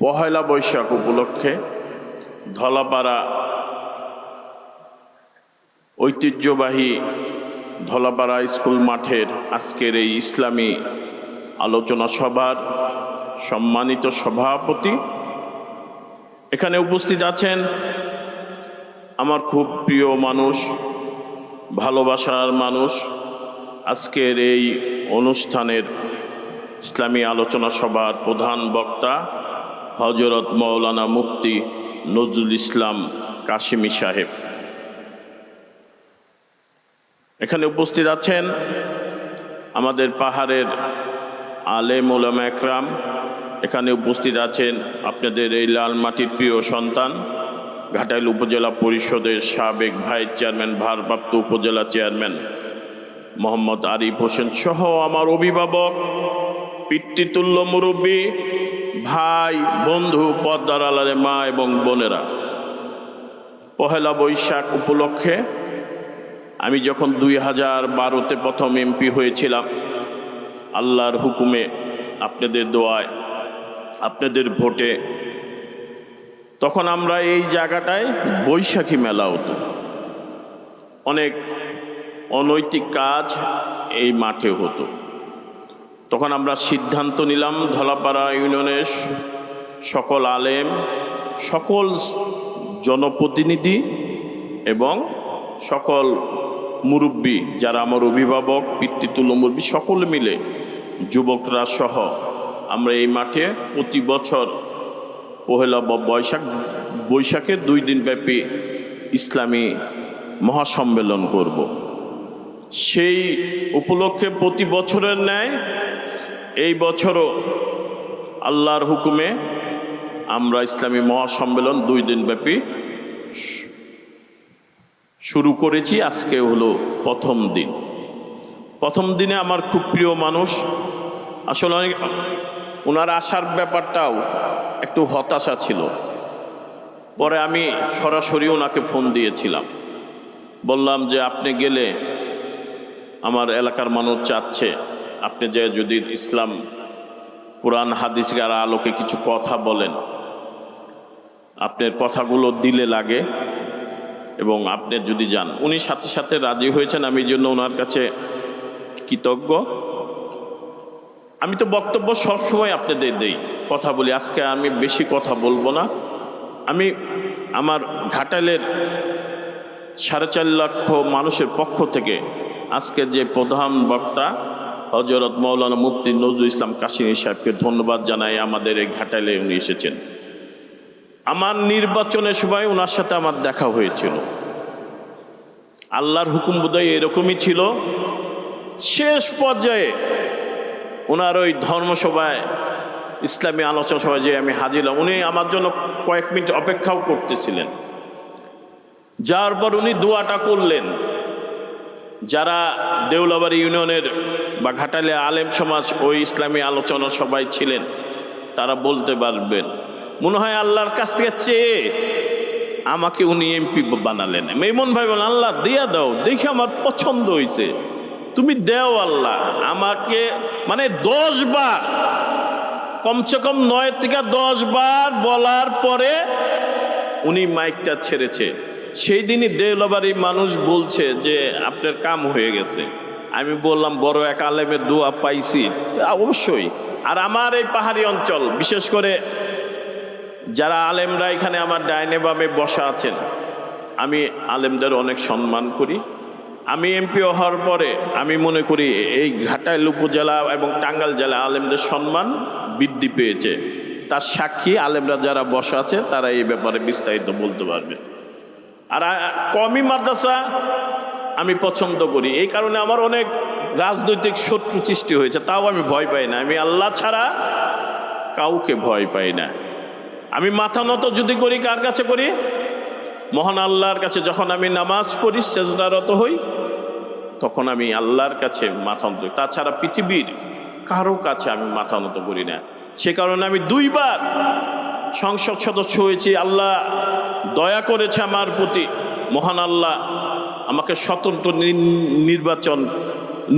পহেলা বৈশাখ উপলক্ষে ধলাপাড়া ঐতিহ্যবাহী ধলাপাড়া স্কুল মাঠের আজকের এই ইসলামী আলোচনা সভার সম্মানিত সভাপতি। এখানে উপস্থিত আছেন আমার খুব প্রিয় মানুষ, ভালোবাসার মানুষ, আজকের এই অনুষ্ঠানের ইসলামী আলোচনা সভার প্রধান বক্তা হজরত মৌলানা মুফতি নজরুল ইসলাম কাশিমি সাহেব। এখানে উপস্থিত আছেন আমাদের পাহাড়ের আলেম ওলামা একরাম। এখানে উপস্থিত আছেন আপনাদের এই লাল মাটির প্রিয় সন্তান, ঘাটাইল উপজেলা পরিষদের সাবেক ভাইস চেয়ারম্যান, ভারপ্রাপ্ত উপজেলা চেয়ারম্যান মোহাম্মদ আরিফ হোসেন সহ আমার অভিভাবক, পিতৃতুল্য মুরব্বী ভাই, বন্ধু, পদ্মার আলারে মা এবং বোনেরা। পহেলা বৈশাখ উপলক্ষে আমি যখন দুই হাজার বারোতে প্রথম এমপি হয়েছিলাম, আল্লাহর হুকুমে আপনাদের দোয়ায়, আপনাদের ভোটে, তখন আমরা এই জায়গাটায় বৈশাখী মেলা হতো। অনেক অনৈতিক কাজ এই মাঠে হতো। তখন আমরা সিদ্ধান্ত নিলাম, ধলাপাড়া ইউনিয়নের সকল আলেম, সকল জনপ্রতিনিধি এবং সকল মুরব্বী, যারা আমার অভিভাবক, পিতৃতুল্য মুরব্বী, সকলে মিলে যুবকরা সহ আমরা এই মাঠে প্রতি বছর পহেলা বৈশাখ, বৈশাখে দুই দিন ব্যাপী ইসলামী মহাসম্মেলন করব। সেই উপলক্ষে প্রতি বছরের ন্যায় এই বছরও আল্লাহর হুকুমে আমরা ইসলামী মহাসম্মেলন দুই দিন ব্যাপী শুরু করেছি। আজকে হলো প্রথম দিন। প্রথম দিনে আমার খুব প্রিয় মানুষ, আসলে অনেক ওনার আসার ব্যাপারটাও একটু হতাশা ছিল। পরে আমি সরাসরি ওনাকে ফোন দিয়েছিলাম। বললাম যে, আপনি গেলে আমার এলাকার মানুষ চাচ্ছে আপনি যে যদি ইসলাম, কোরআন হাদিসের আলোকে কিছু কথা বলেন আপনার কথাগুলো দিলে লাগে এবং আপনি যদি যান। উনি সাথে সাথে রাজি হয়েছেন, আমি এই জন্য ওনার কাছে কৃতজ্ঞ। আমি তো বক্তব্য সবসময় আপনাদের দেই, কথা বলি। আজকে আমি বেশি কথা বলব না। আমি আমার ঘাটালের সাড়ে চার লক্ষ মানুষের পক্ষ থেকে আজকে যে প্রধান বক্তা হজরত মৌলানা মুফতি নজরুল ইসলাম কাশিনী সাহেবকে ধন্যবাদ জানাই আমাদের এই ঘাটালে উনি এসেছেন। আমার নির্বাচনের সময় ওনার সাথে আমার দেখা হয়েছিল। আল্লাহর হুকুম বোধহয় এরকমই ছিল। শেষ পর্যায়ে ওনার ওই ধর্মসভায়, ইসলামী আলোচনা সভায় যে আমি হাজির উনি আমার জন্য কয়েক মিনিট অপেক্ষাও করতেছিলেন। যার পর উনি দোয়াটা করলেন। যারা দেউলাবাড়ি ইউনিয়নের বা ঘাটালে আলেম সমাজ ওই ইসলামী আলোচনা সবাই ছিলেন, তারা বলতে পারবেন। মনে হয় আল্লাহর কাছ থেকে চেয়ে আমাকে উনি এমপি বানালেন। মেমন ভাই বলেন, আল্লাহ, দিয়া দাও, দেখে আমার পছন্দ হয়েছে তুমি দেও আল্লাহ, আমাকে মানে দশ বার, কমসে কম নয় থেকে দশ বার বলার পরে উনি মাইকটা ছেড়েছে। সেই দিনই দেউলাবাড়ি মানুষ বলছে যে, আপনার কাম হয়ে গেছে। আমি বললাম, বড় এক আলেমের দোয়া পাইছি। অবশ্যই। আর আমার এই পাহাড়ি অঞ্চল, বিশেষ করে যারা আলেমরা এখানে আমার ডাইনে বামে বসা আছেন, আমি আলেমদের অনেক সম্মান করি। আমি এমপি হওয়ার পরে আমি মনে করি, এই ঘাটাইল উপজেলা এবং টাঙ্গাল জেলা আলেমদের সম্মান বৃদ্ধি পেয়েছে। তার সাক্ষী আলেমরা যারা বসা আছে, তারা এই ব্যাপারে বিস্তারিত বলতে পারবে। আর কমি মাদ্রাসা আমি পছন্দ করি। এই কারণে আমার অনেক রাজনৈতিক শত্রু সৃষ্টি হয়েছে, তাও আমি ভয় পাই না। আমি আল্লাহ ছাড়া কাউকে ভয় পাই না। আমি মাথা নত যদি করি, কার কাছে করি? মহান আল্লাহর কাছে। যখন আমি নামাজ পড়ি, সেজদারত হই, তখন আমি আল্লাহর কাছে মাথা নত তাছাড়া পৃথিবীর কারও কাছে আমি মাথা নত করি না। সে কারণে আমি দুইবার সংসদ সদস্য হয়েছি। আল্লাহ দয়া করেছে আমার প্রতি। মহান আল্লাহ আমাকে স্বতন্ত্র নির্বাচন,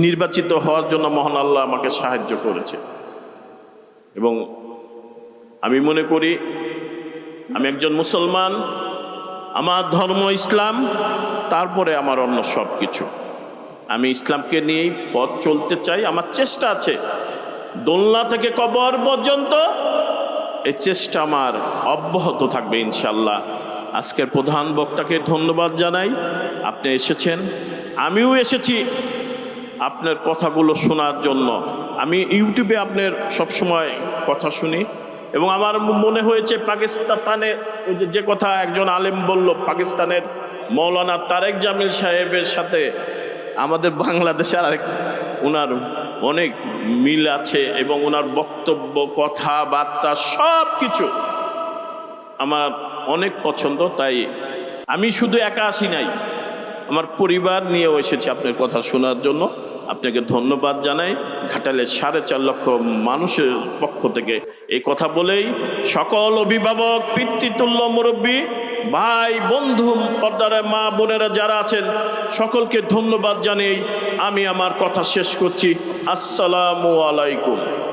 নির্বাচিত হওয়ার জন্য মহান আল্লাহ আমাকে সাহায্য করেছে। এবং আমি মনে করি, আমি একজন মুসলমান, আমার ধর্ম ইসলাম, তারপরে আমার অন্য সব কিছু আমি ইসলামকে নিয়েই পথ চলতে চাই, আমার চেষ্টা আছে। দোলনা থেকে কবর পর্যন্ত এই চেষ্টা আমার অব্যাহত থাকবে ইনশাল্লাহ আজকের প্রধান বক্তাকে ধন্যবাদ জানাই। আপনি এসেছেন? আমিও এসেছি আপনার কথাগুলো শোনার জন্য। আমি ইউটিউবে আপনার সবসময় কথা শুনি এবং আমার মনে হয়েছে পাকিস্তানে যে কথা একজন আলেম বলল, পাকিস্তানের মৌলানা তারেক জামিল সাহেবের সাথে আমাদের বাংলাদেশের আরেক ওনার অনেক মিল আছে এবং ওনার বক্তব্য, কথাবার্তা সব কিছু আমার অনেক পছন্দ, তাই আমি শুধু একা আসি নাই। আমার পরিবার নিয়েও এসেছি আপনার কথা শোনার জন্য। আপনাকে ধন্যবাদ জানাই। ঘাটালের সাড়ে চার লক্ষ মানুষের পক্ষ থেকে এই কথা বলেই সকল অভিভাবক, পিতৃতুল্য, মুরব্বী, ভাই, বন্ধু, পর্দারে মা বোনেরা যারা আছেন, সকলকে ধন্যবাদ জানিয়ে আমি আমার কথা শেষ করছি। আসসালামু আলাইকুম।